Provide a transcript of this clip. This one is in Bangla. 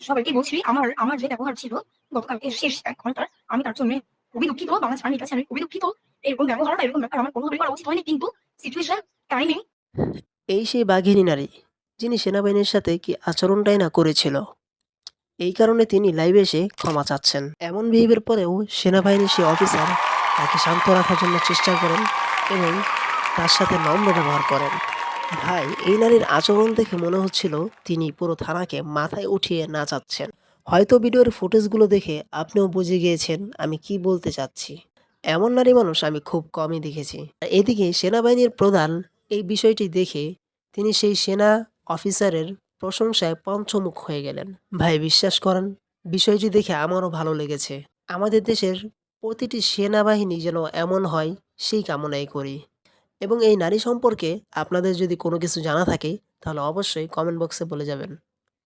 সবাইকে বলছি, আমার আমার যে ব্যবহার ছিল শেষ এক ঘণ্টার, আমি তার জন্য খুবই দুঃখিত কাছে আমি খুবই দুঃখিত এরকম ব্যবহার এরকম ব্যাপার আমার হয়নি, কিন্তু সিচুয়েশন টাইমিং এই সেই বাঘিনী নারী, যিনি সেনাবাহিনীর সাথে কি আচরণটাই না করেছিল, এই কারণে তিনি লাইভে এসে ক্ষমা চাচ্ছেন। এমন বিহেভের পরেও সেনাবাহিনীর সে অফিসার তাকে শান্ত রাখার জন্য চেষ্টা করেন এবং তার সাথে নম্র ব্যবহার করেন। ভাই, এই নারীর আচরণ দেখে মনে হচ্ছিল তিনি পুরো থানাকে মাথায় উঠিয়ে নাচাচ্ছেন। হয়তো ভিডিওর ফুটেজগুলো দেখে আপনিও বুঝে গিয়েছেন আমি কি বলতে চাচ্ছি। এমন নারী মানুষ আমি খুব কমই দেখেছি। এদিকে সেনাবাহিনীর প্রধান এই বিষয়টি দেখে তিনি সেই সেনা অফিসারের প্রশংসায় পঞ্চমুখ হয়ে গেলেন। ভাই, বিশ্বাস করেন, বিষয়টি দেখে আমারও ভালো লেগেছে। আমাদের দেশের প্রতিটি সেনাবাহিনী যেন এমন হয়, সেই কামনাই করি। এবং এই নারী সম্পর্কে আপনাদের যদি কোনো কিছু জানা থাকে, তাহলে অবশ্যই কমেন্ট বক্সে বলে যাবেন।